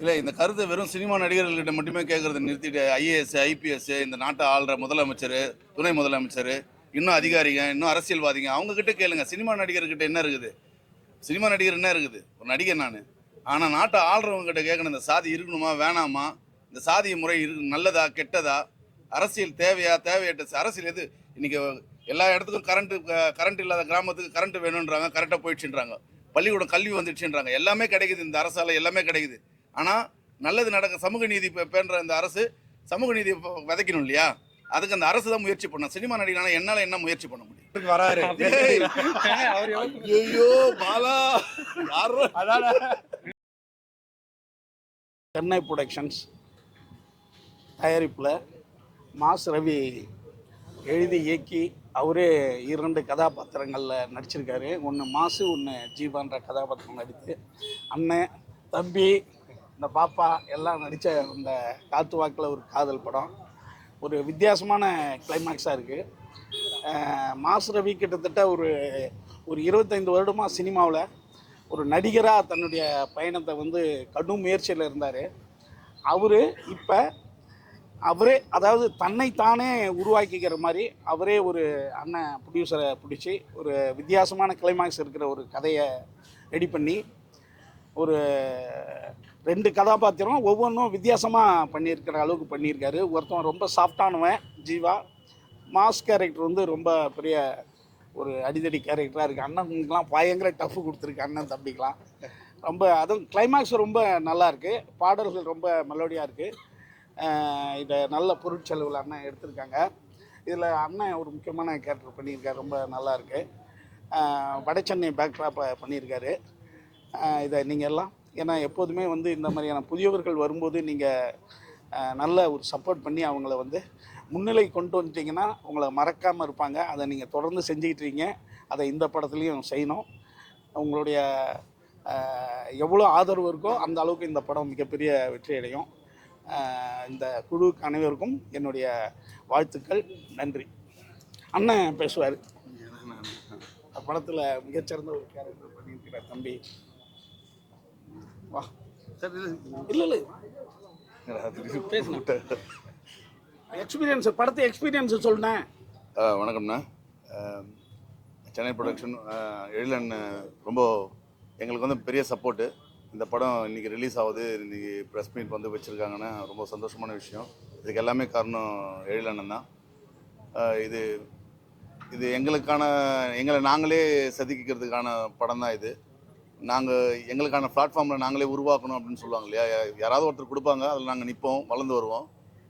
இல்லை இந்த கருத்தை வெறும் சினிமா நடிகர்கள்கிட்ட மட்டுமே கேட்கறத நிறுத்திட்டு ஐஏஎஸ் ஐபிஎஸ் இந்த நாட்டை ஆள்ற முதலமைச்சர் துணை முதலமைச்சர் இன்னும் அதிகாரிங்க இன்னும் அரசியல்வாதிங்க அவங்கக்கிட்ட கேளுங்க. சினிமா நடிகர்கிட்ட என்ன இருக்குது? சினிமா நடிகர் என்ன இருக்குது? ஒரு நடிகர் நான். ஆனால் நாட்டை ஆள்றவங்ககிட்ட கேட்கணும் இந்த சாதி இருக்கணுமா வேணாமா? இந்த சாதிய முறை இரு நல்லதா கெட்டதா? அரசியல் தேவையா தேவையற்ற அரசியல் எது? இன்னைக்கு எல்லா இடத்துக்கும் கரண்ட்டு கரண்ட் இல்லாத கிராமத்துக்கு கரண்ட் வேணுன்றாங்க கரெக்டாக போயிடுச்சுன்றாங்க. பள்ளிக்கூடம் கல்வி வந்துடுச்சுன்றாங்க. எல்லாமே கிடைக்குது இந்த அரசால எல்லாமே கிடைக்குது. ஆனால் நல்லது நடக்க சமூக நீதி பே- பேணுற இந்த அரசு சமூக நீதி விதைக்கணும் இல்லையா? அதுக்கு அந்த அரசு தான் முயற்சி பண்ணும் சினிமா நடிகனால என்னால் என்ன முயற்சி பண்ண முடியும்? வராரு. ஐயோ பாலா யாரோ சென்னை ப்ரொடக்ஷன்ஸ் தயாரிப்பில் மாஸ் ரவி எழுதி இயக்கி அவரே இரண்டு கதாபாத்திரங்களில் நடிச்சிருக்காரு. ஒன்று மாசு ஒன்று ஜீவான்ற கதாபாத்திரம் நடித்து அண்ணன் தம்பி இந்த பாப்பா எல்லாம் நடித்த இந்த காத்து வாக்கில் ஒரு காதல் படம். ஒரு வித்தியாசமான கிளைமேக்ஸாக இருக்குது மாஸ் ரவி கிட்டத்தட்ட ஒரு ஒரு இருபத்தைந்து வருடமாக சினிமாவில் ஒரு நடிகராக தன்னுடைய பயணத்தை வந்து கடும் முயற்சியில் இருந்தார். அவர் இப்போ அவரே அதாவது தன்னைத்தானே உருவாக்கிக்கிற மாதிரி அவரே ஒரு அண்ணன் ப்ரொடியூசரை பிடிச்சி ஒரு வித்தியாசமான கிளைமாக்ஸ் இருக்கிற ஒரு கதையை ரெடி பண்ணி ஒரு ரெண்டு கதாபாத்திரம் ஒவ்வொன்றும் வித்தியாசமாக பண்ணியிருக்கிற அளவுக்கு பண்ணியிருக்காரு. ஒருத்தன் ரொம்ப சாஃப்டானவன் ஜீவா. மாஸ் கேரக்டர் வந்து ரொம்ப பெரிய ஒரு அடிதடி கேரக்டராக இருக்குது அண்ணனுக்கெலாம் பயங்கர டஃப் கொடுத்துருக்கு அண்ணன் தம்பிக்கெலாம் ரொம்ப அதுவும் கிளைமேக்ஸ் ரொம்ப நல்லா இருக்குது பாடல்கள் ரொம்ப மெலோடியாக இருக்குது இதை நல்ல பொருட்செலவில் அண்ணன் எடுத்திருக்காங்க. இதில் அண்ணன் ஒரு முக்கியமான கேரக்டர் பண்ணியிருக்காரு. ரொம்ப நல்லாயிருக்கு வட சென்னை பேக்ட்ராப்பை பண்ணியிருக்காரு. இதை நீங்கள் எல்லாம் ஏன்னா எப்போதுமே வந்து இந்த மாதிரியான புதியவர்கள் வரும்போது நீங்கள் நல்ல ஒரு சப்போர்ட் பண்ணி அவங்கள வந்து முன்னிலை கொண்டு வந்துட்டீங்கன்னா உங்களை மறக்காமல் இருப்பாங்க. அதை நீங்கள் தொடர்ந்து செஞ்சுக்கிட்டு அதை இந்த படத்துலையும் செய்யணும். உங்களுடைய எவ்வளோ ஆதரவு இருக்கோ அந்த அளவுக்கு இந்த படம் மிகப்பெரிய வெற்றி அடையும். இந்த குழுவுக்கு அனைவருக்கும் என்னுடைய வாழ்த்துக்கள். நன்றி. அண்ணன் பேசுவார். படத்தில் மிகச்சிறந்த ஒரு கேரக்டர் பண்ணியிருக்கிற தம்பி. வா. இல்லை இல்லை. பேசுங்க எக்ஸ்பீரியன்ஸ் படத்தை எக்ஸ்பீரியன்ஸ் சொல்லினேன் வணக்கம்ண்ணா. சென்னை ப்ரொடக்ஷன் எழிலன் ரொம்ப எங்களுக்கு வந்து பெரிய சப்போர்ட்டு இந்த படம் இன்னைக்கு ரிலீஸ் ஆகுது. இன்னைக்கு ப்ரெஸ் மீட் வந்து வச்சுருக்காங்கன்னா ரொம்ப சந்தோஷமான விஷயம். இதுக்கு எல்லாமே காரணம் எழிலண்ணன் தான். இது இது எங்களுக்கான எங்களை நாங்களே செதுக்கிக்கிறதுக்கான படம் தான் இது. நாங்கள் எங்களுக்கான பிளாட்ஃபார்மில் நாங்களே உருவாக்கணும் அப்படின்னு சொல்லுவாங்க இல்லையா? யாராவது ஒருத்தர் கொடுப்பாங்க அதில் நாங்கள் நிற்போம் வளர்ந்து வருவோம்.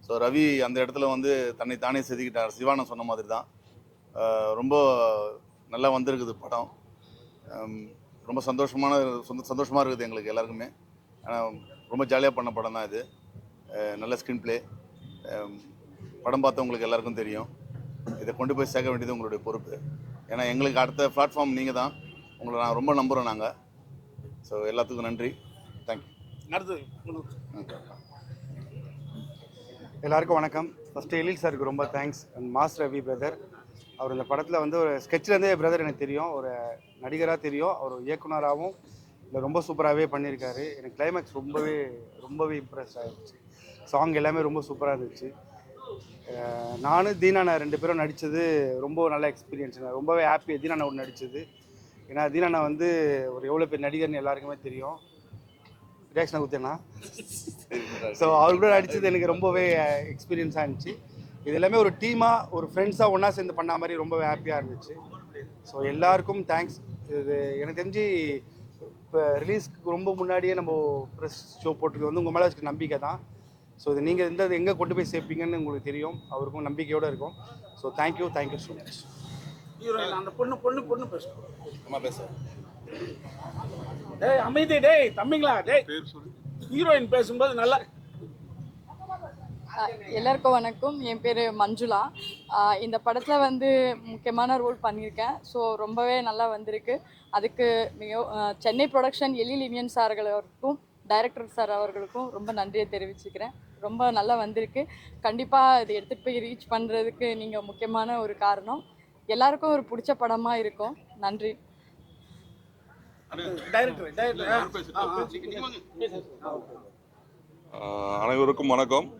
ஸோ ரவி அந்த இடத்துல வந்து தன்னை தானே செதுக்கிட்டார். சிவானா சொன்ன மாதிரி தான் ரொம்ப நல்லா வந்திருக்குது படம். ரொம்ப சந்தோஷமான சொந்த சந்தோஷமாக இருக்குது எங்களுக்கு எல்லாருக்குமே. ஆனால் ரொம்ப ஜாலியாக பண்ண படம் தான் இது நல்ல ஸ்க்ரீன் ப்ளே படம் பார்த்தவங்களுக்கு எல்லாருக்கும் தெரியும். இதை கொண்டு போய் சேர்க்க வேண்டியது உங்களுடைய பொறுப்பு. ஏன்னா எங்களுக்கு அடுத்த பிளாட்ஃபார்ம் நீங்கள் தான் உங்களை நான் ரொம்ப நம்புகிறோம் நாங்கள் ஸோ எல்லாத்துக்கும் நன்றி. தேங்க்யூ அடுத்து எல்லாருக்கும் வணக்கம். ஃபஸ்ட்டு எழில் சாருக்கு ரொம்ப thanks and mass Ravi brother அவர் இந்த படத்தில் வந்து ஒரு ஸ்கெட்ச்லேருந்தே பிரதர் எனக்கு தெரியும். ஒரு நடிகராக தெரியும். அவர் இயக்குனராகவும் இல்லை ரொம்ப சூப்பராகவே பண்ணியிருக்காரு. எனக்கு கிளைமேக்ஸ் ரொம்பவே ரொம்பவே இம்ப்ரெஸ் ஆகிடுச்சு சாங் எல்லாமே ரொம்ப சூப்பராக இருந்துச்சு. நானும் தீனாண்ணா ரெண்டு பேரும் நடித்தது ரொம்ப நல்ல எக்ஸ்பீரியன்ஸ் ரொம்பவே ஹாப்பி கூட நடித்தது ஏன்னா தீனாண்ணா வந்து ஒரு எவ்வளோ பேர் நடிகர்னு எல்லாருக்குமே தெரியும். ரியாக்ஷன் கொடுத்தேண்ணா ஸோ அவர் கூட நடிச்சது எனக்கு ரொம்பவே எக்ஸ்பீரியன்ஸாக இருந்துச்சு. இது எல்லாமே ஒரு டீமாக ஒரு ஃப்ரெண்ட்ஸாக ஒன்றா சேர்ந்து பண்ண மாதிரி ரொம்பவே ஹாப்பியாக இருந்துச்சு. ஸோ எல்லாருக்கும் தேங்க்ஸ் இது எனக்கு தெரிஞ்சு இப்போ ரிலீஸ்க்கு ரொம்ப முன்னாடியே நம்ம ப்ரெஸ் ஷோ போட்டுருக்கு வந்து உங்கள் மேலே வச்சுக்க நம்பிக்கை தான். ஸோ இது நீங்கள் எந்த எங்கே கொண்டு போய் சேர்ப்பீங்கன்னு உங்களுக்கு தெரியும். அவருக்கும் நம்பிக்கையோடு இருக்கும். So thank you thank you so much heroine அந்த பொண்ணு பொண்ணு பொண்ணு பேசும் அம்மா பேச. டேய் அமைதி டேய் தம்பிங்களா டேய். ஹீரோயின் பேசும்போது நல்லா எல்லாருக்கும் வணக்கம். என் பேர் மஞ்சுளா. இந்த படத்தில் வந்து முக்கியமான ரோல் பண்ணியிருக்கேன். ஸோ ரொம்பவே நல்லா வந்திருக்கு. அதுக்கு மிக சென்னை ப்ரொடக்ஷன் எழில் இனியன் சார்களுக்கும் டைரக்டர் சார் அவர்களுக்கும் ரொம்ப நன்றியை தெரிவிச்சுக்கிறேன். ரொம்ப நல்லா வந்திருக்கு. கண்டிப்பாக இது எடுத்துகிட்டு போய் ரீச் பண்ணுறதுக்கு நீங்கள் முக்கியமான ஒரு காரணம். எல்லாருக்கும் ஒரு பிடிச்ச படமாக இருக்கும். நன்றி. டைரக்டர் டைரக்டர் ஆஹ் அனைவருக்கும் வணக்கம்.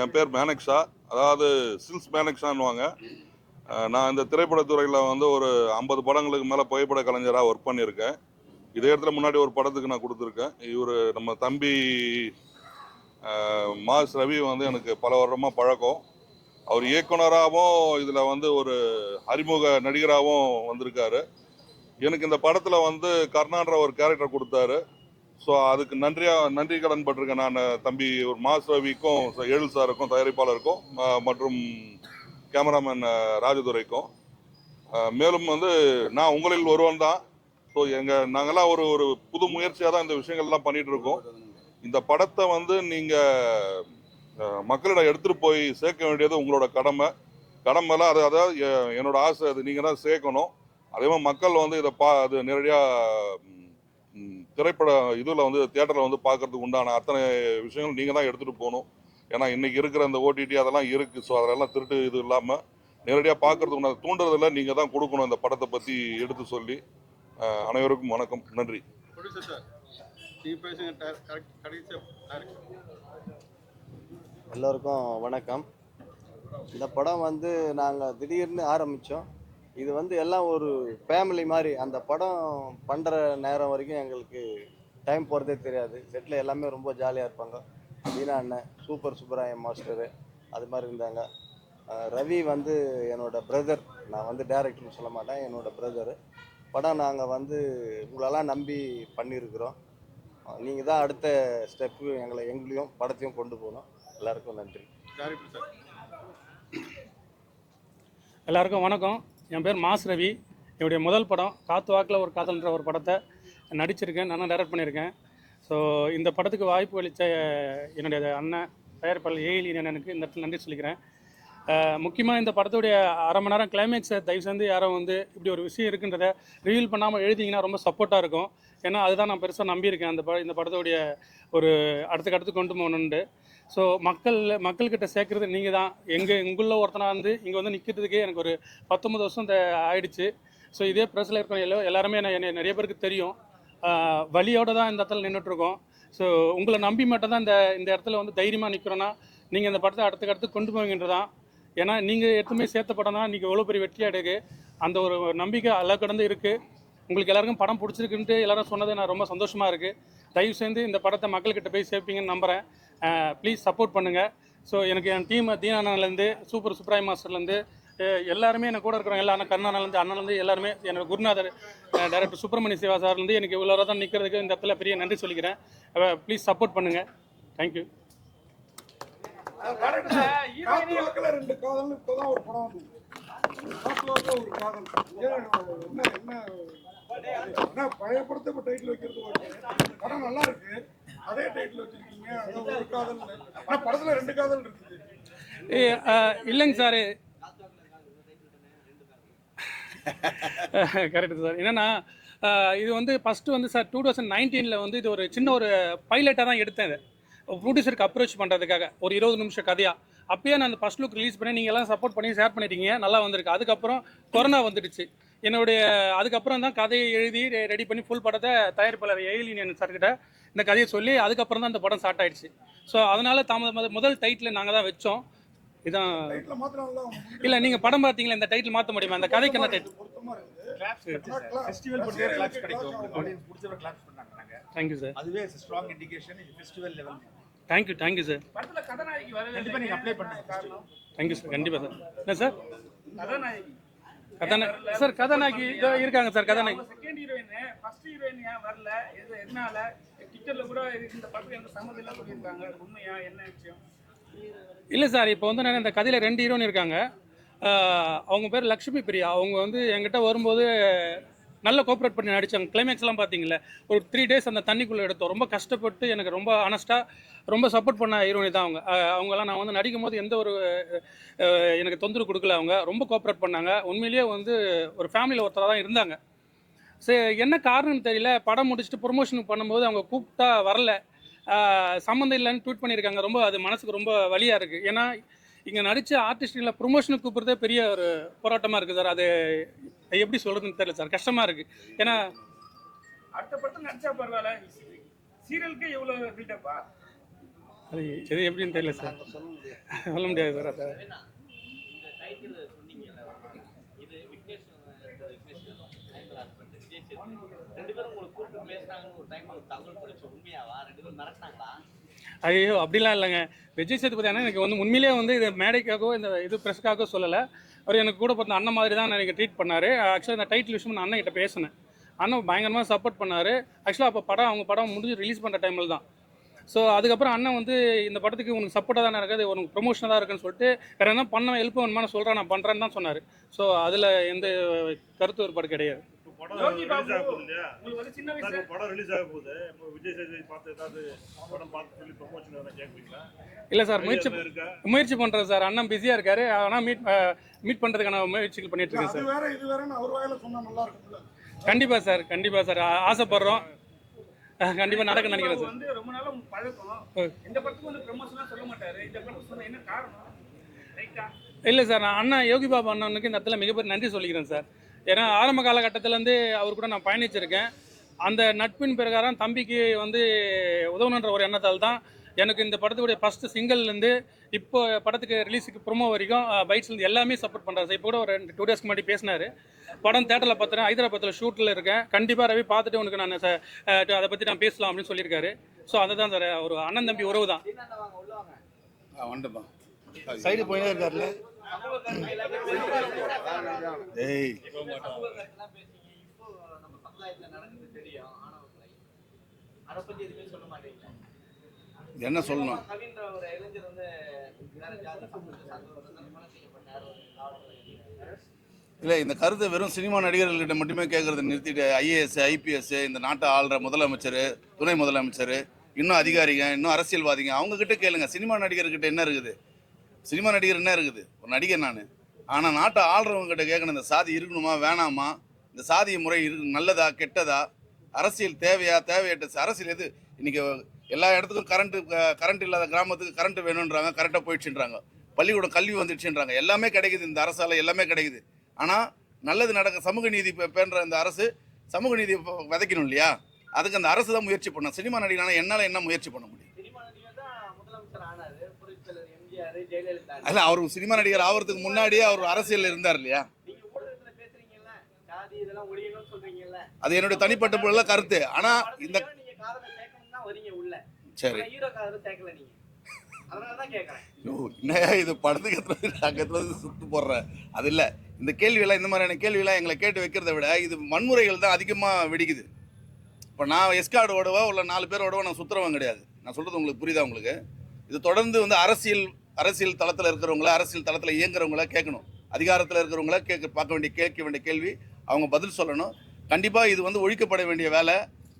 என் பேர் மேனக்ஷா. அதாவது சில்ஸ் மேனக்ஷான்னுவாங்க. ஆஹ் நான் இந்த திரைப்படத்துறையில் வந்து ஒரு ஐம்பது படங்களுக்கு மேலே புகைப்பட கலைஞராக ஒர்க் பண்ணியிருக்கேன். இதே இடத்துல முன்னாடி ஒரு படத்துக்கு நான் கொடுத்துருக்கேன். இவர் நம்ம தம்பி மாஸ் ரவி வந்து எனக்கு பல வருடமாக பழக்கம். அவர் இயக்குனராகவும் இதில் வந்து ஒரு அறிமுக நடிகராகவும் வந்திருக்காரு. எனக்கு இந்த படத்தில் வந்து கர்ணான்ற ஒரு கேரக்டர் கொடுத்தாரு. ஸோ அதுக்கு நன்றியா நன்றி கடன் பட்டிருக்கேன் நான் தம்பி ஒரு மாஸ் ரவிக்கும் ச- சாருக்கும் தயாரிப்பாளருக்கும் மற்றும் கேமராமேன் ராஜதுரைக்கும். மேலும் வந்து நான் உங்களில் ஒருவன் தான். ஸோ எங்கள் நாங்கள்லாம் ஒரு ஒரு புது முயற்சியாக தான் இந்த விஷயங்கள்லாம் பண்ணிகிட்ருக்கோம் இருக்கோம். இந்த படத்தை வந்து நீங்கள் மக்களிடம் எடுத்துகிட்டு போய் சேர்க்க வேண்டியது உங்களோட கடமை. கடமைலாம் அது அதாவது என்னோட ஆசை அது நீங்கள் தான் சேர்க்கணும். அதே மாதிரி மக்கள் வந்து இதை பா அது நேரடியாக திரைப்பட இதில் வந்து தேட்டரில் வந்து பார்க்கறதுக்கு உண்டான அத்தனை விஷயங்களும் நீங்கள் தான் எடுத்துகிட்டு போகணும். ஏன்னா இன்னைக்கு இருக்கிற அந்த ஓடிடி அதெல்லாம் இருக்குது ஸோ அதெல்லாம் திருட்டு இது இல்லாமல் நேரடியாக பார்க்கறதுக்கு உண்டான தூண்டுறதுல நீங்கள் தான் கொடுக்கணும் இந்த படத்தை பற்றி எடுத்து சொல்லி. அனைவருக்கும் வணக்கம். நன்றி ப்ரொடியூசர் சார் நீங்க பேசுங்க கரெக்ட் கடைசியாக எல்லோருக்கும் வணக்கம். இந்த படம் வந்து நாங்கள் திடீர்னு ஆரம்பித்தோம் இது வந்து எல்லாம் ஒரு ஃபேமிலி மாதிரி. அந்த படம் பண்ணுற நேரம் வரைக்கும் எங்களுக்கு டைம் போகிறதே தெரியாது. செட்டில் எல்லாமே ரொம்ப ஜாலியாக இருப்பாங்க. தீனா அண்ணன் சூப்பர் சுப்பராயன் மாஸ்டரு அது மாதிரி இருந்தாங்க. ரவி வந்து என்னோடய பிரதர் நான் வந்து டேரக்டர்னு சொல்ல மாட்டேன். என்னோட பிரதரு படம் நாங்கள் வந்து உங்களெல்லாம் நம்பி பண்ணியிருக்கிறோம். நீங்கள் தான் அடுத்த ஸ்டெப்பு எங்களை எங்களையும் படத்தையும் கொண்டு போகணும். எல்லாருக்கும் நன்றி. எல்லாருக்கும் வணக்கம். என் பேர் மாஸ் ரவி. என்னுடைய முதல் படம் காத்து வாக்கில் ஒரு காதல்ன்ற ஒரு படத்தை நடிச்சிருக்கேன். நான் டைரக்ட் பண்ணியிருக்கேன். ஸோ இந்த படத்துக்கு வாய்ப்பு அளித்த என்னுடைய அண்ணன் தயாரிப்பாளர் ஏயில் அண்ணனுக்கு இந்த இடத்துல நன்றி சொல்லிக்கிறேன். முக்கியமாக இந்த படத்துடைய அரை மணி நேரம் கிளைமேக்ஸை தயவு செஞ்சு யாரும் வந்து இப்படி ஒரு விஷயம் இருக்குன்றதை ரிவீல் பண்ணாமல் எழுதிங்கன்னா ரொம்ப சப்போர்ட்டாக இருக்கும். ஏன்னா அதுதான் நான் பெருசாக நம்பியிருக்கேன். அந்த ப இந்த படத்துடைய ஒரு அடுத்துக்கு அடுத்து கொண்டு போகணுன்ட்டு ஸோ மக்கள் மக்கள்கிட்ட சேர்க்குறது நீங்கள் தான் எங்கள் உங்களில் ஒருத்தனாக வந்து இங்கே வந்து நிற்கிறதுக்கே எனக்கு ஒரு பத்தொம்பது வருஷம் இந்த ஆயிடுச்சு. ஸோ இதே ப்ரெஸ்ஸில் இருக்கிற எல்லா எல்லாருமே என்னை நிறைய பேருக்கு தெரியும். வழியோடு தான் இந்த இடத்துல நின்றுட்டுருக்கோம் ஸோ உங்களை நம்பி மட்டும் தான் இந்த இந்த இடத்துல வந்து தைரியமாக நிற்கிறோன்னா நீங்கள் இந்த படத்தை அடுத்துக்கு அடுத்து கொண்டு போவீங்கன்றதான். ஏன்னா நீங்கள் எடுத்துமே சேர்த்த படம் தான் இன்றைக்கி எவ்வளோ பெரிய வெற்றி எடுக்கு அந்த ஒரு நம்பிக்கை அளவு கடந்து இருக்குது உங்களுக்கு எல்லாருக்கும் படம் பிடிச்சிருக்குன்ட்டு எல்லாரும் சொன்னது நான் ரொம்ப சந்தோஷமாக இருக்குது தயவு செய்து இந்த படத்தை மக்கள்கிட்ட போய் சேர்ப்பீங்கன்னு நம்புகிறேன் ப்ளீஸ் சப்போர்ட் பண்ணுங்கள் ஸோ எனக்கு என் டீம் தீனானலேருந்து சூப்பர் சுப்ராய் மாஸ்டர்லேருந்து எல்லாருமே எனக்கு கூட இருக்கிறவங்க எல்லா அண்ணன் அண்ணன்லேருந்து எல்லாருமே என்னோட குருநாதர் டைரக்டர் சுப்பிரமணிய சிவா சார்லேருந்து எனக்கு இவ்வளோ தான் நிற்கிறதுக்கு இந்த இடத்துல பெரிய நன்றி சொல்லிக்கிறேன். ப்ளீஸ் சப்போர்ட் பண்ணுங்கள் தேங்க்யூ ரெண்டு காதல் இப்போதான் ஒரு படம் என்ன என்ன என்ன பழைய படத்தை டைட்டில் வைக்கிறது ஓகே படம் நல்லா இருக்கு அதே டைட்டில் வச்சிருக்கீங்க அதான் ஒரு காதல் ஆனால் படத்தில் ரெண்டு காதல் இருக்குது இல்லைங்க சார். கரெக்டு சார் என்னன்னா இது வந்து ஃபஸ்ட்டு வந்து சார் டூ தௌசண்ட் நைன்டீனில் வந்து இது ஒரு சின்ன ஒரு பைலட்டாக தான் எடுத்தேன் இது. ப்ரொடியூசருக்கு அப்ரோச் பண்ணுறதுக்காக ஒரு இருபது நிமிஷம் கதையாக அப்பயே நான் அந்த ஃபஸ்ட் லுக் ரிலீஸ் பண்ணி நீங்கள் எல்லாம் சப்போர்ட் பண்ணி ஷேர் பண்ணிட்டீங்க. நல்லா வந்திருக்கு. அதுக்கப்புறம் கொரோனா வந்துடுச்சு. என்னுடைய அதுக்கப்புறம் தான் கதையை எழுதி ரெடி பண்ணி ஃபுல் படத்தை தயாரிப்பாளர் எயிலினியன் சார்கிட்ட இந்த கதையை சொல்லி அதுக்கப்புறம் தான் இந்த படம் ஸ்டார்ட் ஆயிடுச்சு. ஸோ அதனால தாமத முதல் டைட்டில் நாங்கள் தான் வச்சோம். இதான். இல்லை நீங்கள் படம் பார்த்தீங்களா இந்த டைட்டில் மாற்ற முடியுமா? அந்த கதைக்கு என்ன டைட்டில் தேங்க்யூ சார் அதுவே strong indication festival level thank you thank you sir படத்துல கதாநாயகி வரவே கண்டிப்பா நீங்க அப்ளை பண்ணுங்க காரணம் தேங்க்யூ சார் கண்டிப்பாக சார் என்ன சார் கதாநாயகி. கதாநா சார் கதாநாயகி இதோ இருக்காங்க சார் கதாநாயகி. செகண்ட் ஹீரோயின் ஃபர்ஸ்ட் ஹீரோயின் ஏன் வரல? எது எதனால ட்விட்டர்ல கூட இந்த படத்துக்கு எந்த சம்மந்தம் இல்லை சொல்லியிருக்காங்க உண்மையா? என்ன விஷயம்? இல்லை சார் இப்போ வந்து நான் இந்த கதையில் ரெண்டு ஹீரோயின் இருக்காங்க. அவங்க பேர் லக்ஷ்மி பிரியா. அவங்க வந்து என்கிட்ட வரும்போது நல்ல கோஆப்ரேட் பண்ணி நடித்தாங்க கிளைமேக்ஸ்லாம் பார்த்தீங்களா ஒரு த்ரீ டேஸ் அந்த தண்ணிக்குள்ளே எடுத்தோம். ரொம்ப கஷ்டப்பட்டு எனக்கு ரொம்ப ஆனஸ்ட்டாக ரொம்ப சப்போர்ட் பண்ண ஹீரோயின் தான் அவங்க. அவங்கெல்லாம் நான் வந்து நடிக்கும் போது எந்த ஒரு எனக்கு தொந்தரவு கொடுக்கல அவங்க. ரொம்ப கோஆப்ரேட் பண்ணாங்க. உண்மையிலேயே வந்து ஒரு ஃபேமிலியில் ஒருத்தராக தான் இருந்தாங்க. சரி என்ன காரணம்னு தெரியல. படம் முடிச்சுட்டு ப்ரொமோஷன் பண்ணும்போது அவங்க கூப்பிட்டா வரல. சம்மந்தம் இல்லைன்னு ட்வீட் பண்ணியிருக்காங்க. ரொம்ப அது மனசுக்கு ரொம்ப வழியாக இருக்குது ஏன்னா இங்கே நடித்த ஆர்டிஸ்ட்டுகளை ப்ரொமோஷனுக்கு கூப்பிட்றதே பெரிய ஒரு போராட்டமாக இருக்குது சார். அது எப்படி சொல்கிறதுன்னு தெரியல சார். கஷ்டமாக இருக்குது ஏன்னா அடுத்த படத்துல நடிச்சா பரவாயில்ல. சீரியலுக்கு எவ்வளவு பில்டப்பா அது எது எப்படின்னு தெரியல சார். சொல்ல முடியாது சார் அதை. ஐயோ அப்படிலாம் இல்லைங்க. விஜய் சேதுபதி அண்ணன் எனக்கு வந்து உண்மையிலேயே வந்து இது மேடைக்காகவோ இந்த இது ப்ரெஸ்க்காகவோ சொல்லலை. அவர் எனக்கு கூட பார்த்த அண்ணன் மாதிரி தான் எனக்கு ட்ரீட் பண்ணார். ஆக்சுவலாக இந்த டைட்டில் விஷயம் நான் அண்ணன் கிட்ட பேசினேன். அண்ணன் பயங்கரமாக சப்போர்ட் பண்ணார். ஆக்சுவலாக அப்போ படம் அவங்க படம் முடிஞ்சு ரிலீஸ் பண்ணுற டைமில் தான். ஸோ அதுக்கப்புறம் அண்ணன் வந்து இந்த படத்துக்கு உனக்கு சப்போர்ட்டாக தானே இருக்குது உனக்கு ப்ரொமோஷனாக இருக்குன்னு சொல்லிட்டு வேறு என்ன பண்ண ஹெல்ப் வேணுமா நான் சொல்கிறேன் நான் பண்ணுறேன்னு தான் சொன்னார். ஸோ அதில் எந்த கருத்து வேறுபாடு கிடையாது. யோகி ரிலீஸ் பாபு, ஆக போகுது இல்லையா? உங்களுக்கு வந்து சின்ன சார், இப்ப படம் ரிலீஸ் ஆக போகுது. இப்போ விஜய் சேதுபதி பார்த்து ஏதாவது படம் பார்த்து சொல்லி ப்ரொமோஷன் எதாவது கேட்குறீங்களா இல்லை சார் முயற்சி முயற்சி பண்ணுறேன் சார். அண்ணன் பிஸியாக இருக்காரு. ஆனால் மீட் மீட் பண்ணுறதுக்கான முயற்சிகள் பண்ணிட்டு இருக்கேன் சார். வேற இது வேறன்னு அவர் வாயில சொன்னா நல்லா இருக்கும்ல. கண்டிப்பாக சார் கண்டிப்பாக சார். ஆசைப்படுறோம். கண்டிப்பாக நடக்க நினைக்கிறேன் சார். வந்து ரொம்ப நாளா உங்களுக்கு பழக்கம். இந்த படத்துக்கு வந்து ப்ரமோஷன்லாம் சொல்ல மாட்டாரு. இந்த படத்துக்கு சொன்ன என்ன காரணம்? ரைட்டா இல்லை சார் நான் அண்ணா யோகி பாபு அண்ணனுக்கு இந்த இடத்துல மிகப்பெரிய நன்றி சொல்லிக்கிறேன் சார். ஏன்னா ஆரம்ப காலகட்டத்திலேருந்து அவர் கூட நான் பயணிச்சிருக்கேன். அந்த நட்பின் பிரகாரம் தம்பிக்கு வந்து உதவணுன்ற ஒரு எண்ணத்தால் தான் எனக்கு இந்த படத்துடைய ஃபஸ்ட்டு சிங்கிள்லேருந்து இப்போ படத்துக்கு ரிலீஸுக்கு ப்ரொமோ வரைக்கும் பைக்ஸ்லேருந்து எல்லாமே சப்போர்ட் பண்ணுறாரு சார் இப்போ கூட ஒரு ரெண்டு டூ டேஸ்க்கு முன்னாடி பேசினார். படம் தேட்டரில் பார்த்துறேன் ஹைதராபாத்தில் ஷூட்டில் இருக்கேன். கண்டிப்பாக ரவி பார்த்துட்டு உனக்கு நான் அதை பற்றி நான் பேசலாம் அப்படின்னு சொல்லியிருக்காரு. ஸோ அதை தான் சார் ஒரு அண்ணன் தம்பி உறவு தான் வந்துப்பா சைடு போயினே இருக்காருல்ல. ஏய். என்ன சொல்லணும்? இல்லை இந்த கருத்தை வெறும் சினிமா நடிகர்கள்கிட்ட மட்டுமே கேட்கறத நிறுத்திட்டு ஐஏஎஸ் ஐபிஎஸ் இந்த நாட்டை ஆள்ற முதலமைச்சர் துணை முதலமைச்சர் இன்னும் அதிகாரிங்க இன்னும் அரசியல்வாதிங்க அவங்க கிட்ட கேளுங்க. சினிமா நடிகர்கிட்ட என்ன இருக்குது? சினிமா நடிகர் என்ன இருக்குது? ஒரு நடிகர் நான். ஆனால் நாட்டை ஆள்றவங்க கிட்ட கேட்கணும் இந்த சாதி இருக்கணுமா வேணாமா? இந்த சாதிய முறை இருக்கு நல்லதா கெட்டதா? அரசியல் தேவையா தேவையற்ற அரசியல் எது? இன்னைக்கு எல்லா இடத்துக்கும் கரண்ட்டு கரண்ட் இல்லாத கிராமத்துக்கு கரண்ட் வேணுன்றாங்க கரெக்டாக போயிடுச்சுன்றாங்க. பள்ளிக்கூடம் கல்வி வந்துடுச்சுன்றாங்க. எல்லாமே கிடைக்குது இந்த அரசால் எல்லாமே கிடைக்குது. ஆனால் நல்லது நடக்க சமூக நீதி பேன்ற இந்த அரசு சமூக நீதி விதைக்கணும் இல்லையா? அதுக்கு அந்த அரசு தான் முயற்சி பண்ணணும். சினிமா நடிகனால என்னால் என்ன முயற்சி பண்ண முடியும்? அல்ல அவர் சினிமா நடிகர் ஆகிறதுக்கு முன்னாடியே அவர் அரசியல் இருந்தார் இல்லையா? அது என்னுடைய தனிப்பட்ட முறையில் கருத்து. ஆனா இந்த சரி. இது? படத்துக்கு எத்தனை நாங்கள் எத்தனை சுத்து போடுறேன் அது இல்லை. இந்த கேள்வியெல்லாம் இந்த மாதிரியான கேள்வியெல்லாம் எங்களை கேட்டு வைக்கிறத விட இது வன்முறைகள் தான் அதிகமாக வெடிக்குது. இப்போ நான் எஸ்கார்டு ஓடவோ இல்லை நாலு பேர் ஓடவோ நான் சுற்றுறவன் கிடையாது. நான் சொல்கிறது உங்களுக்கு புரியுதா உங்களுக்கு? இது தொடர்ந்து வந்து அரசியல் அரசியல் தளத்தில் இருக்கிறவங்கள அரசியல் தளத்தில் இயங்குறவங்கள கேட்கணும். அதிகாரத்தில் இருக்கிறவங்கள கேட்க பார்க்க வேண்டிய கேட்க வேண்டிய கேள்வி அவங்க பதில் சொல்லணும். கண்டிப்பாக இது வந்து ஒழிக்கப்பட வேண்டிய வேலை.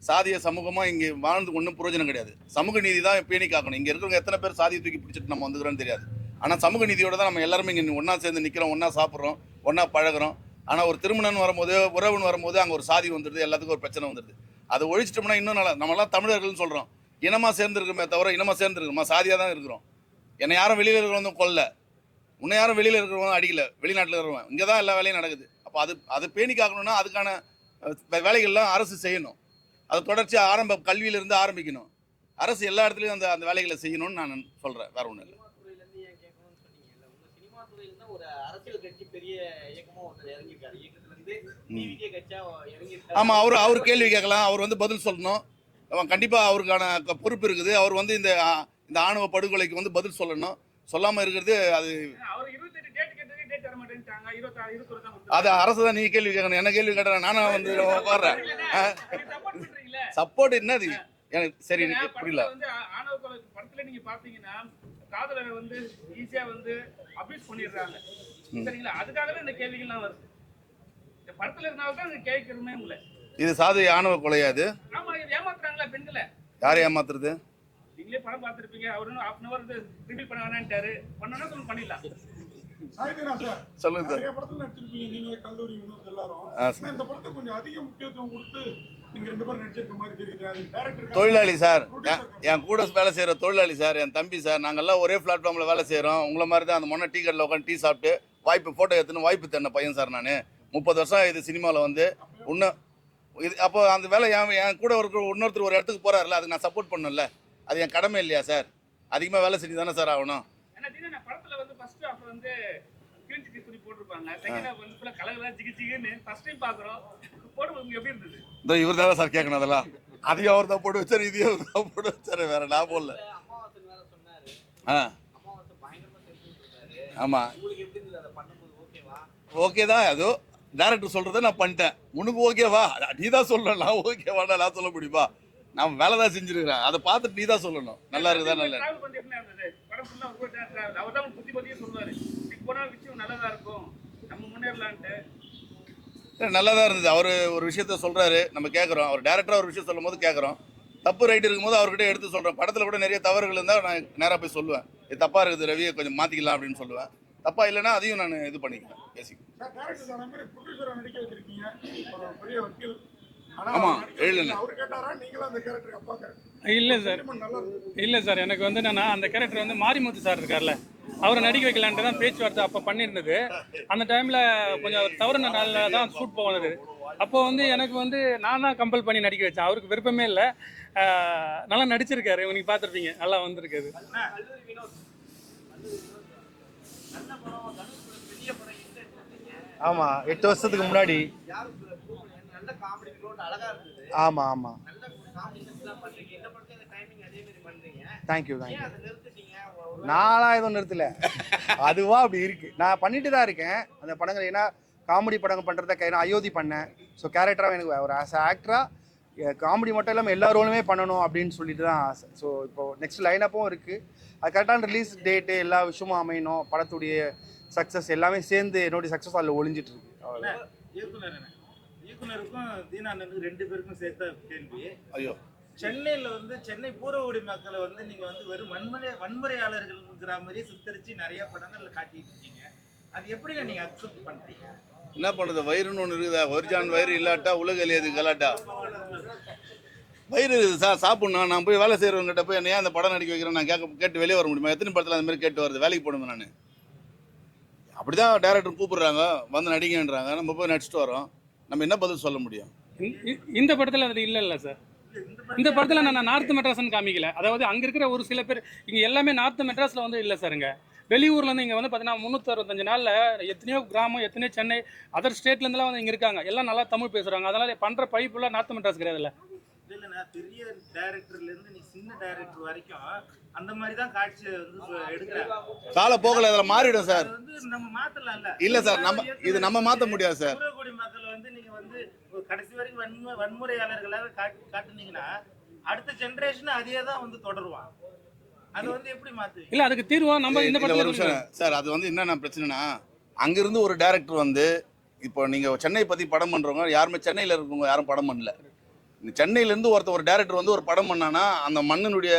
சாதிய சமூகமாக இங்கே வாழ்ந்து ஒன்றும் பிரயோஜனம் கிடையாது. சமூக நீதி தான் பேணி காக்கணும். இங்கே இருக்கிறவங்க எத்தனை பேர் சாதியை தூக்கி பிடிச்சிட்டு நம்ம வந்துக்கிறோன்னு தெரியாது. ஆனால் சமூக நீதியோட தான் நம்ம எல்லாருமே இங்கே ஒன்றா சேர்ந்து நிற்கிறோம் ஒன்றா சாப்பிட்றோம் ஒன்றா பழகுறோம். ஆனால் ஒரு திருமணம் வரும்போது உறவுன்னு வரும்போது அங்கே ஒரு சாதி வந்துடுது எல்லாத்துக்கும் ஒரு பிரச்சனை வந்துடுது அதை ஒழிச்சிட்டோம்னா இன்னும் நல்லா நம்மளாம் தமிழர்கள்னு சொல்கிறோம் இனமாக சேர்ந்துருக்கோமே தவிர இனமாக சேர்ந்துருக்கோமா? சாதியாக தான் இருக்கிறோம். என்னை யாரும் வெளியில் இருக்கிறவங்க கொல்ல. உன்னை யாரும் வெளியில் இருக்கிறவங்க அடிக்கல. வெளிநாட்டில் இருக்கிறவங்க இங்கே தான் எல்லா வேலையும் நடக்குது. அப்போ அது அது பேணி காக்கணும்னா அதுக்கான வேலைகள்லாம் அரசு செய்யணும். அது தொடர்ச்சியாக ஆரம்ப கல்வியிலிருந்து ஆரம்பிக்கணும். அரசு எல்லா இடத்துலையும் அந்த அந்த வேலைகளை செய்யணும்னு நான் சொல்கிறேன் வேற ஒன்றும் இல்லை. ஆமாம் அவர் அவர் கேள்வி கேட்கலாம். அவர் வந்து பதில் சொல்லணும். அவன் கண்டிப்பாக அவருக்கான பொறுப்பு இருக்குது. அவர் வந்து இந்த இந்த ஆணவ படுகொலைக்கு வந்து பதில் சொல்லணும். சொல்லாமல் இருக்கிறது அது அது அரசு தான் நீங்கள் கேள்வி கேட்கணும். என்ன கேள்வி கேட்டேன் நானும் வந்து உட்காடுறேன் சப்போர்ட் என்னது? எனக்கு சரி எனக்கு புரியல. படத்துல நீங்க பாத்தீங்கன்னா காதலரை வந்து ஈஸியா வந்து அபியூஸ் பண்ணிடுறாங்க. சரிங்களா? அதுக்காகவே இந்த கேள்விகள்லாம் வருது. இந்த படத்துல இருந்தாலும் தான் இந்த கேட்கறதுமே இல்லை. இது சாதி ஆணவ கொலையாது ஆமா இது ஏமாத்துறாங்களா பெண்களை? யாரை ஏமாத்துறது? நீங்களே படம் பார்த்திருப்பீங்க. அவர் இன்னும் ஹாஃப் அன் அவர் ரிவீல் பண்ண வேணான்ட்டாரு. பண்ணனா சொல்லி பண்ணிடலாம். சொல்லுங்க சார். படத்துல நடிச்சிருப்பீங்க. நீங்க கல்லூரி எல்லாரும். இந்த படத்துக்கு கொஞ்சம் அதிக முக்கியத்துவம் கொடுத்து தொழிலாளி சார் என்- கூட வேலை செய்கிற தொழிலாளி சார் என் தம்பி சார் நாங்கெல்லாம் ஒரே பிளாட்ஃபார்மில் வேலை செய்கிறோம் உங்களை மாதிரி தான் அந்த முன்ன டீ கடையில் உட்காந்து டீ சாப்பிட்டு வாய்ப்பு ஃபோட்டோ எடுத்துன்னு வாய்ப்பு தண்ண பையன் சார் நான். முப்பது வருஷம் இது சினிமாவில் வந்து. இன்னும் இது அப்போ அந்த வேலை என் என் கூட இருக்கிற இன்னொருத்தர் ஒரு இடத்துக்கு போகிறாருல அதுக்கு நான் சப்போர்ட் பண்ணல அது என் கடமை இல்லையா சார்? அதிகமாக வேலை செஞ்சு தானே சார் ஆகணும். படத்துல வந்து ஃபர்ஸ்ட் ஹாஃப் வந்து கிழிஞ்சு கிழிச்சு போட்டிருப்பாங்க. செகண்ட் ஹாஃப் வந்து ஃபுல்லா கலகலா ஜிகி ஜிகின்னு ஃபர்ஸ்ட் டைம் பாக்குறோம் போடும்போது எப்படி இருந்தது? இந்த இவர் தான் சார் கேட்கணும் அதெல்லாம். அதையும் அவர் தான் போட்டு வச்சாரு இதையும் அவர் தான் போட்டு வச்சாரு வேற நான் போடல. ஆ. ஆமாம் ஓகே தான் அதோ டேரக்டர் சொல்கிறத நான் பண்ணிட்டேன். உனக்கு ஓகேவா நீ தான் சொல்லணும். நான் ஓகேவாடா நான் சொல்ல முடியுமா? நான் வேலை தான் செஞ்சுருக்கிறேன். அதை பார்த்துட்டு நீ தான் சொல்லணும். நல்லா இருக்குதா நல்லா நல்லா தான் இருந்தது. அவர் ஒரு விஷயத்த சொல்கிறாரு நம்ம கேட்குறோம் அவர் டேரக்டராக ஒரு விஷயம் சொல்லும் போது கேட்குறோம் தப்பு ரைட் இருக்கும்போது அவர்கிட்ட எடுத்து சொல்கிறேன் படத்தில் கூட நிறைய தவறுகள் இருந்தால் நான் நேராக போய் சொல்லுவேன். இது தப்பாக இருக்குது ரவியை கொஞ்சம் மாற்றிக்கலாம் அப்படின்னு சொல்லுவேன். தப்பாக இல்லைன்னா அதையும் நான் இது பண்ணிக்குவேன் பேசிக்குவேன் சார் டேரக்டர் சொன்ன மாதிரி ப்ரொடியூசரை நடிக்க வச்சிருக்கீங்க ஒரு பெரிய வக்கீல் ஆனா ஆமா, நடிக்க எழுதுல. வச்சீங்க. அவர் கேட்டாரா? நீங்களும் அந்த கேரக்டர் அப்பா கேரக்டர் இல்லை சார். நல்லா இருக்கு. இல்லை சார் எனக்கு வந்து என்னன்னா அந்த கேரக்டர் வந்து மாரிமுத்து சார் இருக்கார்ல. அவரை நடிக்க வைக்கலான்ட்டு தான் பேச்சுவார்த்தை அப்போ பண்ணியிருந்தது. அந்த டைமில் கொஞ்சம் தவறுன நாளில் தான் ஷூட் போனது. அப்போ வந்து எனக்கு வந்து நான் தான் கம்பல் பண்ணி நடிக்க வச்சேன். அவருக்கு விருப்பமே இல்லை. நல்லா நடிச்சிருக்காரு. நீங்கள் பார்த்துருப்பீங்க. நல்லா வந்திருக்காரு. ஆமாம் எட்டு வருஷத்துக்கு முன்னாடி ஆமாம் ஆமாம் தேங்க்யூ தேங்க்யூ நான்லாம் எதுவும் நிறுத்தல. அதுவா அப்படி இருக்கு. நான் பண்ணிட்டு தான் இருக்கேன். அந்த படங்கள் ஏன்னா காமெடி படங்கள் பண்ணுறத கை நான் அயோத்தி பண்ணேன். ஸோ கேரக்டராக எனக்கு ஒரு ஆஸ் ஆக்டராக காமெடி மட்டும் இல்லாமல் எல்லா ரோலுமே பண்ணணும் அப்படின்னு சொல்லிட்டு தான் ஆசை. ஸோ இப்போ நெக்ஸ்ட் லைனப்பும் இருக்குது அது கரெக்டான ரிலீஸ் டேட்டு எல்லா விஷயமும் அமையணும். படத்துடைய சக்ஸஸ் எல்லாமே சேர்ந்து என்னுடைய சக்ஸஸ் அதில் ஒளிஞ்சிட்டு இருக்கு. இயக்குனருக்கும் தீனானனுக்கும் ரெண்டு பேருக்கும் சேர்த்த கேள்வி. ஐயோ. சென்னையில வந்து சென்னை பூர்வகுடி மக்களை வந்து நீங்க வந்து வெறும் வன்முறை வன்முறையாளர்கள்ங்கிற மாதிரி சித்தரிச்சு நிறைய படங்கள்ல காட்டிட்டு இருக்கீங்க அது எப்படி நீங்க அக்செப்ட் பண்றீங்க? என்ன பண்ணுறது வயிறுன்னு ஒன்று இருக்குதா? ஒரிஜான் வயிறு இல்லாட்டா உலக எது கலாட்டா? வயிறு இருக்குது சார் சாப்பிட்ணும் நான் போய் வேலை செய்கிறவங்ககிட்ட போய் என்ன அந்த படம் நடிக்க வைக்கிறேன் நான் கேட்க கேட்டு வெளியே வர முடியுமா? எத்தனை படத்தில் அந்த மாதிரி கேட்டு வருது? வேலைக்கு போடுவேன் நான்? அப்படி தான் டேரக்டர் கூப்பிடுறாங்க. வந்து நடிங்கன்றாங்க. நம்ம போய் நடிச்சிட்டு வரோம். நம்ம என்ன பதில் சொல்ல முடியும்? இந்த- படத்தில் அது இல்லை இல்லை சார் இந்த படத்தில் நான் நார்த் மெட்ராஸ்னு காமிக்கல. அதாவது அங்கே இருக்கிற ஒரு சில பேர் இங்கே எல்லாமே நார்த் மெட்ராஸில் வந்து இல்லை சாருங்க வெளியூர்லேருந்து இங்கே வந்து பார்த்தீங்கன்னா முந்நூற்றறுபத்தஞ்சு நாளில் எத்தனையோ கிராமம் எத்தனையோ சென்னை அதர் ஸ்டேட்லேருந்துலாம் வந்து இங்கே இருக்காங்க. எல்லாம் நல்லா தமிழ் பேசுகிறாங்க அதனால் பண்ணுற பைப்புலாம் நார்த் மெட்ராஸ் கிடையாதுல்ல. இல்லைண்ணா பெரிய டைரக்டர்ல இருந்து நீ சின்ன டைரக்டர் வரைக்கும் அந்த மாதிரி தான் காட்சி வந்து எடுக்கிறாங்க. கால போகல அதில் மாறிடும் சார். நம்ம மாத்தலாம்ல. இல்ல சார், நம்ம- இது நம்ம மாத்த முடியாது சார். பூர்வகுடி மக்கள் வந்து நீங்க வந்து கடைசி வரைக்கும் வன்மு வன்முறையாளர்களாக காட்டு காட்டுனீங்கன்னா அடுத்த ஜெனரேஷன் அதே தான் வந்து தொடருவான். அது வந்து எப்படி மாத்துவீங்க? இல்லை அதுக்கு தீர்வா நம்ம இந்த படத்தில் சார் அது வந்து என்னென்ன பிரச்சனைனா அங்கிருந்து ஒரு டேரக்டர் வந்து இப்போ நீங்கள் சென்னை பற்றி படம் பண்ணுறவங்க யாருமே சென்னையில் இருக்கவங்க யாரும் படம் பண்ணல. சென்னையிலேருந்து ஒருத்தர் ஒரு டேரக்டர் வந்து ஒரு படம் பண்ணானா அந்த மண்ணினுடைய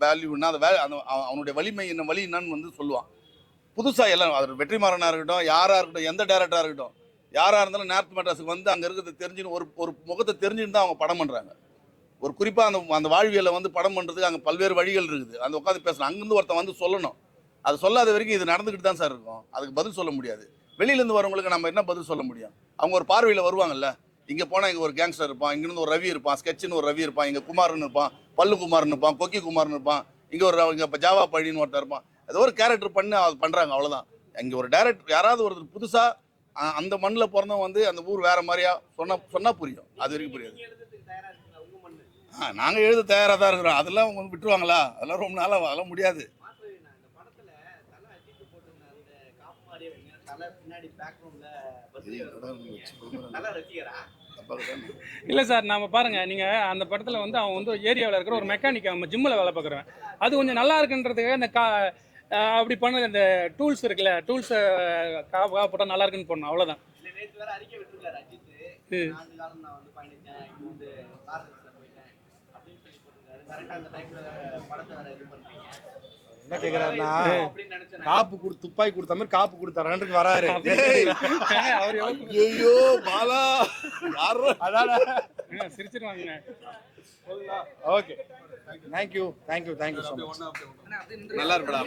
வேல்யூன்னா அந்த வே அந்த அவ- அவனுடைய வலிமை என்ன வலி என்னன்னு வந்து சொல்லுவான். புதுசாக எல்லாம் அது வெற்றிமாறனாக இருக்கட்டும் யாராக இருக்கட்டும் எந்த டேரக்டராக இருக்கட்டும் யாராக இருந்தாலும் நார்த் மெட்ராஸுக்கு வந்து அங்கே இருக்கிறத தெரிஞ்சுன்னு ஒரு ஒரு முகத்தை தெரிஞ்சுன்னு தான் அவங்க படம் பண்ணுறாங்க ஒரு குறிப்பாக அந்த அந்த வாழ்வியலை வந்து படம் பண்ணுறதுக்கு அங்கே பல்வேறு வழிகள் இருக்குது. அந்த உட்காந்து பேசணும். அங்கேருந்து ஒருத்தன் வந்து சொல்லணும். அது சொல்லாத வரைக்கும் இது நடந்துக்கிட்டு தான் சார் இருக்கும். அதுக்கு பதில் சொல்ல முடியாது. வெளியிலேருந்து வரவங்களுக்கு நம்ம என்ன பதில் சொல்ல முடியும்? அவங்க ஒரு பார்வையில் வருவாங்கல்ல? இங்கே போனால் இங்கே ஒரு கேங்ஸ்டர் இருப்பான் இங்கேருந்து ஒரு ரவி இருப்பான் ஸ்கெட்சுன்னு ஒரு ரவி இருப்பான் இங்கே குமார்னு இருப்பான் பல்லு குமார்னு இருப்பான் கொக்கி குமார்னு இருப்பான் இங்கே ஒரு இங்கே இப்போ ஜாவா பழின்னு ஒருத்தர் இருப்பான். ஏதோ ஒரு கேரக்டர் பண்ணி அது பண்ணுறாங்க அவ்வளோதான் இங்கே ஒரு டேரக்டர் யாராவது ஒருத்தர் புதுசாக அந்த மண்ணில் பிறந்தவன் வந்து அந்த ஊர் வேற மாதிரியா சொன்னா சொன்னால் புரியும். அது வரைக்கும் புரியாது. ஆ நாங்கள் எழுத தயாராக தான் இருக்கிறோம். அதெல்லாம் விட்டுருவாங்களா? அதெல்லாம் ரொம்ப நாளாக அதெல்லாம் முடியாது. இல்லை சார் நாம பாருங்க. நீங்க அந்த படத்துல வந்து அவன் வந்து ஏரியாவில் இருக்கிற ஒரு மெக்கானிக் அவன் ஜிம்மில் வேலை பார்க்குறவன். அது கொஞ்சம் நல்லா இருக்குன்றதுக்கு அந்த கா அப்படி பண்ண அந்த டூல்ஸ் இருக்குல்ல டூல்ஸ் கா போட்டால் நல்லா இருக்குன்னு போடணும். அவ்வளோதான் கரெக்டாக அந்த டைம்ல படத்தை வேற இது பண்றீங்க என்ன நினைச்சேன் காப்பு கொடு துப்பாக்கி கொடுத்த மாதிரி காப்பு கொடுத்தாரன்றது வராரு. அவர் ஐயோ பாலா. யாரோ அதான. சிரிச்சிருவாங்க okay. Thank you thank you thank you so much நல்லா இருப்படா.